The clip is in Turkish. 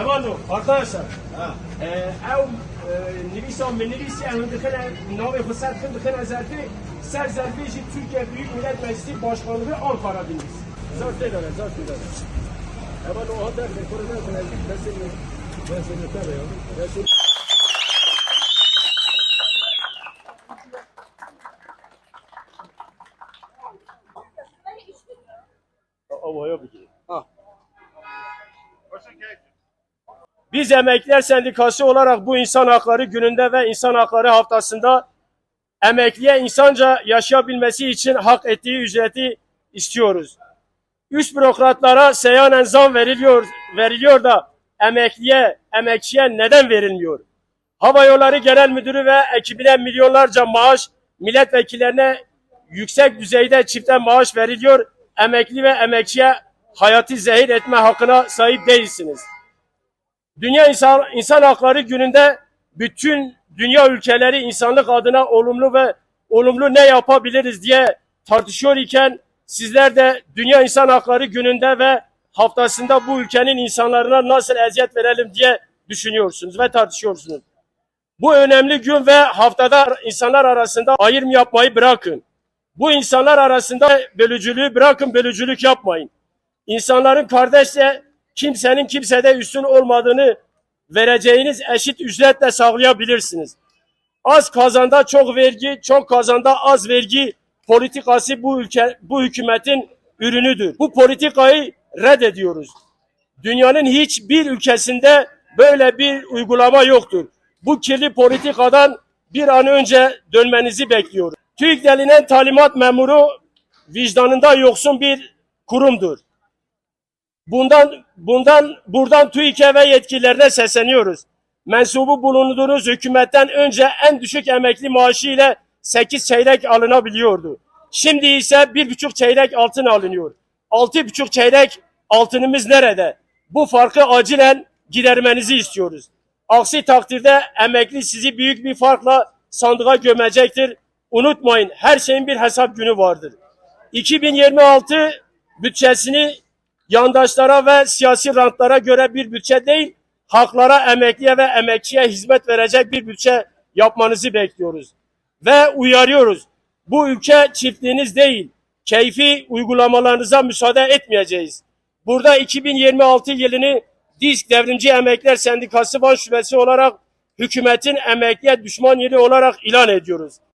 Evalo, arkadaşlar. Ev nivîsan min nivîsî ew dixine navê xwe ser xil dixine zerfê ser jî Türkiye Büyük Millet Meclisi Başkanlığı Ankara dinliz. Zerfê dere, zerfê dere. Evalo, o hatta rekor edersin. Ben seni, ben Havaya bir girin. Biz Emekliler Sendikası olarak bu insan hakları gününde ve insan hakları haftasında emekliye insanca yaşayabilmesi için hak ettiği ücreti istiyoruz. Üst bürokratlara seyyanen zam veriliyor, veriliyor da emekliye, emekçiye neden verilmiyor? Hava Yolları Genel Müdürü ve ekibine milyonlarca maaş, milletvekillerine yüksek düzeyde çifte maaş veriliyor. Emekli ve emekçiye hayatı zehir etme hakkına sahip değilsiniz. Dünya İnsan, İnsan Hakları Günü'nde bütün dünya ülkeleri insanlık adına olumlu ve olumlu ne yapabiliriz diye tartışıyor iken sizler de Dünya İnsan Hakları Günü'nde ve haftasında bu ülkenin insanlarına nasıl eziyet verelim diye düşünüyorsunuz ve tartışıyorsunuz. Bu önemli gün ve haftada insanlar arasında ayrım yapmayı bırakın. Bu insanlar arasında bölücülüğü bırakın, bölücülük yapmayın. İnsanların kardeşse kimsenin kimsede üstün olmadığını vereceğiniz eşit ücretle sağlayabilirsiniz. Az kazanda çok vergi, çok kazanda az vergi politikası bu ülke bu hükümetin ürünüdür. Bu politikayı reddediyoruz. Dünyanın hiçbir ülkesinde böyle bir uygulama yoktur. Bu kirli politikadan bir an önce dönmenizi bekliyoruz. TÜİK denilen talimat memuru vicdanında yoksun bir kurumdur. Bundan bundan buradan TÜİK'e ve yetkililerine sesleniyoruz. Mensubu bulunduğunuz hükümetten önce en düşük emekli maaşı ile 8 çeyrek alınabiliyordu. Şimdi ise bir buçuk çeyrek altın alınıyor. Altı buçuk çeyrek altınımız nerede? Bu farkı acilen gidermenizi istiyoruz. Aksi takdirde emekli sizi büyük bir farkla sandığa gömecektir. Unutmayın her şeyin bir hesap günü vardır. 2026 bütçesini yandaşlara ve siyasi rantlara göre bir bütçe değil, haklara, emekliye ve emekçiye hizmet verecek bir bütçe yapmanızı bekliyoruz. Ve uyarıyoruz. Bu ülke çiftliğiniz değil, keyfi uygulamalarınıza müsaade etmeyeceğiz. Burada 2026 yılını Disk Devrimci Emekliler Sendikası Van olarak hükümetin emekliye düşman yeri olarak ilan ediyoruz.